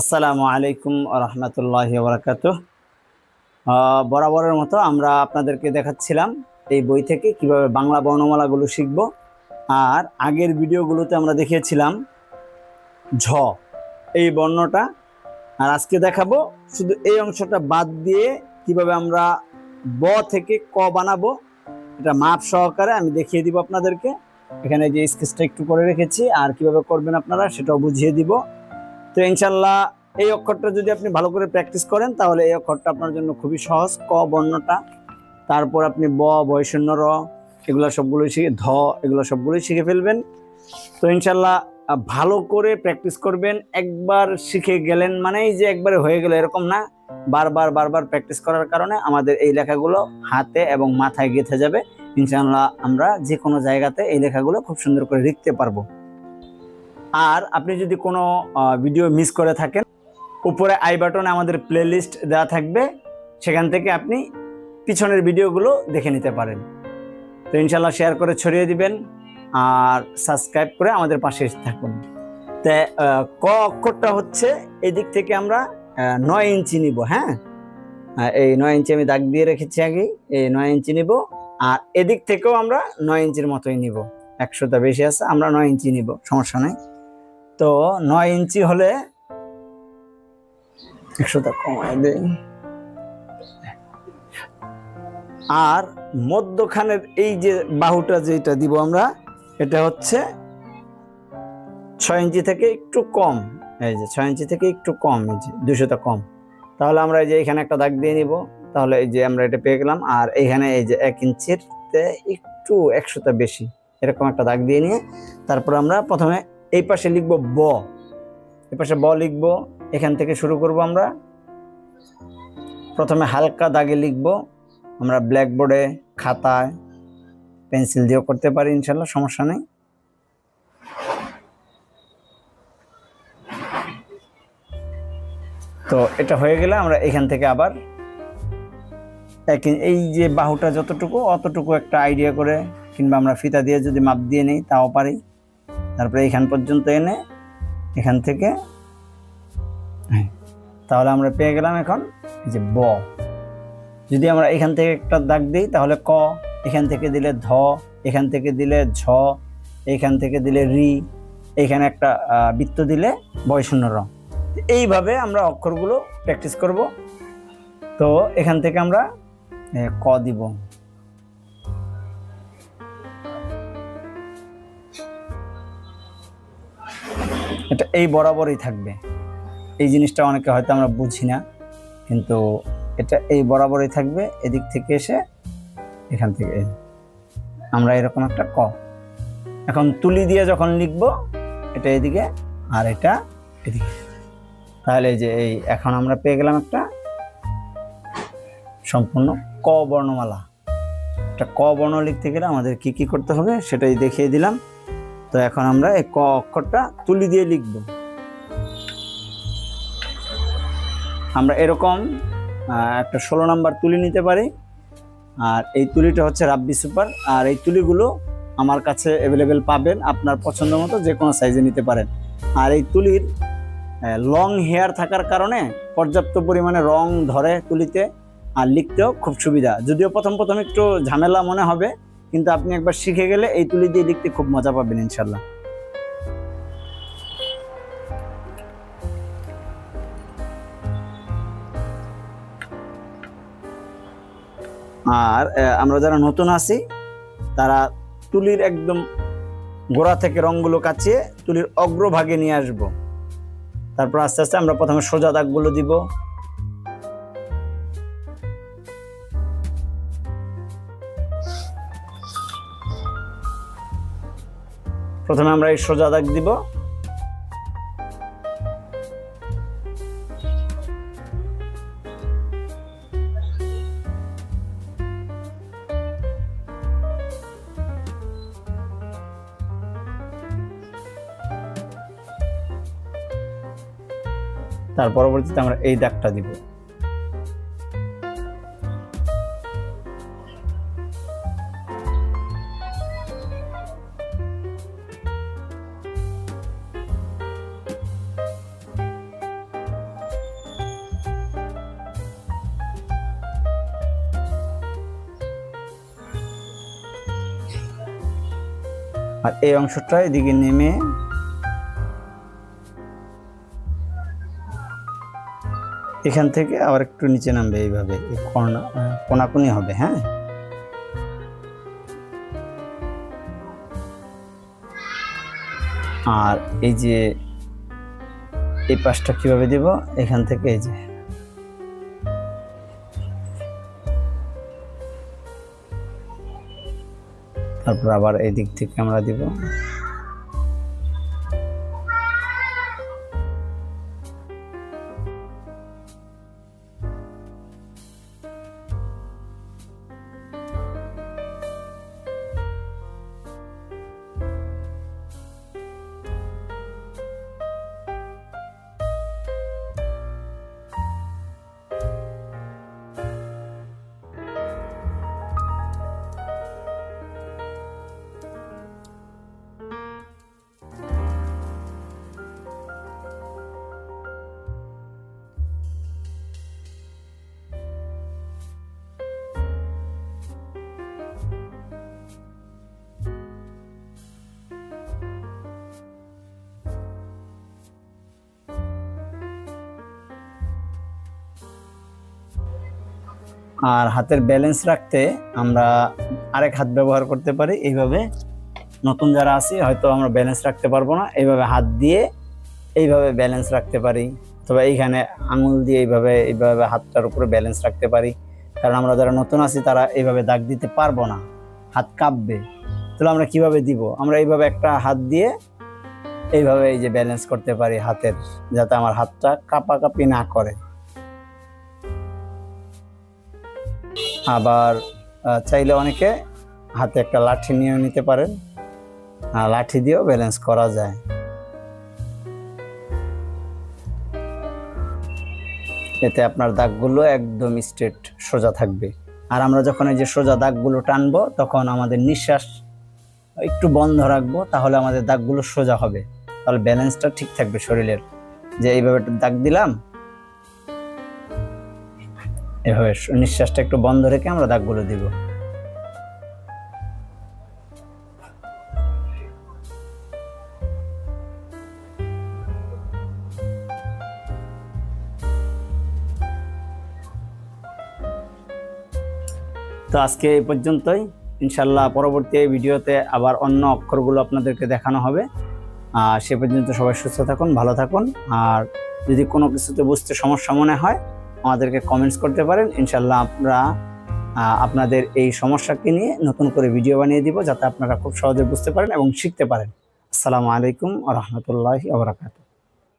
আসসালামু আলাইকুম রহমতুল্লাহ বরাকাত বরাবরের মতো আমরা আপনাদেরকে দেখাচ্ছিলাম এই বই থেকে কীভাবে বাংলা বর্ণমালাগুলো শিখব। আর আগের ভিডিওগুলোতে আমরা দেখিয়েছিলাম ঝ, এই বর্ণটা। আর আজকে দেখাবো শুধু এই অংশটা বাদ দিয়ে কীভাবে আমরা ব থেকে ক বানাবো, এটা মাপ সহকারে আমি দেখিয়ে দিব আপনাদেরকে। এখানে যে স্কেচটা একটু করে রেখেছি, আর কীভাবে করবেন আপনারা সেটাও বুঝিয়ে দিব। তো ইনশাল্লাহ এই অক্ষরটা যদি আপনি ভালো করে প্র্যাকটিস করেন, তাহলে এই অক্ষরটা আপনার জন্য খুবই সহজ। ক বর্ণটা, তারপর আপনি ব বয়শূন্য র, এগুলো সবগুলোই শিখে, ধ, এগুলো সবগুলোই শিখে ফেলবেন। তো ইনশাল্লাহ ভালো করে প্র্যাকটিস করবেন। একবার শিখে গেলেন মানেই যে একবারে হয়ে গেল এরকম না। বারবার বারবার প্র্যাকটিস করার কারণে আমাদের এই লেখাগুলো হাতে এবং মাথায় গেঁথে যাবে। ইনশাআল্লাহ আমরা যে কোনো জায়গাতে এই লেখাগুলো খুব সুন্দর করে লিখতে পারব। আর আপনি যদি কোনো ভিডিও মিস করে থাকেন, উপরে আই বাটনে আমাদের প্লেলিস্ট দেওয়া থাকবে, সেখান থেকে আপনি পিছনের ভিডিওগুলো দেখে নিতে পারেন। তো ইনশাল্লাহ শেয়ার করে ছড়িয়ে দিবেন আর সাবস্ক্রাইব করে আমাদের পাশে থাকুন। তা ক অক্ষরটা হচ্ছে এদিক থেকে আমরা নয় ইঞ্চি নিব হ্যাঁ? এই নয় ইঞ্চি আমি দাগ দিয়ে রেখেছি আগে এই নয় ইঞ্চি নিব আর এদিক থেকেও আমরা নয় ইঞ্চির মতোই নিব। একশোটা বেশি আছে, আমরা নয় ইঞ্চি নিব, সমস্যা নাই। তো নয় ইঞ্চি হলে একশোটা কমায় দেই। আর মধ্যখানের এই যে বাহুটা যেটা দিব আমরা, এটা হচ্ছে ছয় ইঞ্চি থেকে একটু কম। এই যে ছয় ইঞ্চি থেকে একটু কম, এই যে দুশোটা কম। তাহলে আমরা এই যে এখানে একটা দাগ দিয়ে নিব। তাহলে এই যে আমরা এটা পেয়ে গেলাম। আর এখানে এই যে এক ইঞ্চির তে একটু একশোটা বেশি, এরকম একটা দাগ দিয়ে নিয়ে তারপর আমরা প্রথমে এই পাশে লিখব ব। এই পাশে ব লিখব। এখান থেকে শুরু করব আমরা। প্রথমে হালকা দাগে লিখব। আমরা ব্ল্যাকবোর্ডে খাতায় পেন্সিল দিয়েও করতে পারি, ইনশাল্লাহ, সমস্যা নেই। তো এটা হয়ে গেলে আমরা এখান থেকে আবার এই যে বাহুটা যতটুকু, অতটুকু একটা আইডিয়া করে কিংবা আমরা ফিতা দিয়ে যদি মাপ দিয়ে নিই, তাও পারি। তারপরে এখান পর্যন্ত এনে এখান থেকে হ্যাঁ, তাহলে আমরা পেয়ে গেলাম এখন যে ব। যদি আমরা এখান থেকে একটা দাগ দিই তাহলে ক এখান থেকে দিলে ধ এখান থেকে দিলে ঝ এখান থেকে দিলে রি এখানে একটা বৃত্ত দিলে বয়শূন্য র। এইভাবে আমরা অক্ষরগুলো প্র্যাকটিস করব। তো এখান থেকে আমরা ক দিব। এটা এই বরাবরই থাকবে। এই জিনিসটা অনেকে হয়তো আমরা বুঝি না, কিন্তু এটা এই বরাবরই থাকবে, এদিক থেকে এসে এখান থেকে আমরা এরকম একটা ক। এখন তুলি দিয়ে যখন লিখব, এটা এদিকে আর এটা এদিকে। তাহলে যে এই এখন আমরা পেয়ে গেলাম একটা সম্পূর্ণ ক বর্ণমালা। একটা ক বর্ণ লিখতে গেলে আমাদের কি কি করতে হবে সেটাই দেখিয়ে দিলাম। তো এখন আমরা এই ক অক্ষরটা তুলি দিয়ে লিখব। আমরা এরকম একটা ষোলো নাম্বার তুলি নিতে পারি। আর এই তুলিটা হচ্ছে রাব্বি সুপার। আর এই তুলিগুলো আমার কাছে অ্যাভেলেবেল পাবেন আপনার পছন্দ মতো যে কোনো সাইজে নিতে পারেন। আর এই তুলির লং হেয়ার থাকার কারণে পর্যাপ্ত পরিমাণে রং ধরে তুলিতে আর লিখতেও খুব সুবিধা। যদিও প্রথম প্রথম একটু ঝামেলা মনে হবে কিন্তু আপনি একবার শিখে গেলে এই তুলি দিয়ে লিখতে খুব মজা পাবেন ইনশাল্লাহ আর আমরা যারা নতুন আছি, তারা তুলির একদম গোড়া থেকে রংগুলো কাচিয়ে তুলির অগ্রভাগে নিয়ে আসব। তারপর আস্তে আস্তে আমরা প্রথমে সোজা দাগগুলো দিব। প্রথমে আমরা এই সোজা দাগ দিব। তার পরবর্তীতে আমরা এই দাগটা দিব। আর এই অংশটা এদিকে নেমে এখান থেকে আবার একটু নিচে নামবে এইভাবে, এই কোনা কোনাকুনি হবে হ্যাঁ? আর এই যে এই পাশটা কীভাবে দিব? এখান থেকে এই যে তারপর আবার এই দিক থেকে আমরা দিব। আর হাতের ব্যালেন্স রাখতে আমরা আরেক হাত ব্যবহার করতে পারি। এইভাবে নতুন যারা আছি, হয়তো আমরা ব্যালেন্স রাখতে পারব না। এইভাবে হাত দিয়ে এইভাবে ব্যালেন্স রাখতে পারি। তবে এইখানে আঙুল দিয়ে এইভাবে এইভাবে হাতটার উপরে ব্যালেন্স রাখতে পারি। কারণ আমরা যারা নতুন আছি, তারা এইভাবে দাগ দিতে পারব না। হাত কাঁপবে। তাহলে আমরা কীভাবে দিব? আমরা এইভাবে একটা হাত দিয়ে এইভাবে এই যে ব্যালেন্স করতে পারি হাতের, যাতে আমার হাতটা কাঁপাকাঁপি না করে। আবার চাইলে অনেকে হাতে একটা লাঠি নিয়ে নিতে পারেন। আর লাঠি দিয়েও ব্যালেন্স করা যায়। এতে আপনার দাগগুলো একদম স্ট্রেট সোজা থাকবে। আর আমরা যখন এই যে সোজা দাগগুলো টানবো, তখন আমাদের নিঃশ্বাস একটু বন্ধ রাখব, তাহলে আমাদের দাগগুলো সোজা হবে। তাহলে ব্যালেন্সটা ঠিক থাকবে শরীরের। যে এইভাবে দাগ দিলাম এভাবে নিঃশ্বাসটা একটু বন্ধ রেখে আমরা দাগগুলো দিব। তো আজকে এই পর্যন্তই। ইনশাল্লাহ পরবর্তী ভিডিওতে আবার অন্য অক্ষরগুলো আপনাদেরকে দেখানো হবে। আর সে পর্যন্ত সবাই সুস্থ থাকুন, ভালো থাকুন। আর যদি কোনো কিছুতে বুঝতে সমস্যা মনে হয় আমাদেরকে কমেন্টস করতে পারেন। ইনশাল্লাহ আমরা আপনাদের এই সমস্যাকে নিয়ে নতুন করে ভিডিও বানিয়ে দিব, যাতে আপনারা খুব সহজে বুঝতে পারেন এবং শিখতে পারেন। আসসালামু আলাইকুম রহমতুল্লাহ আবরাকাত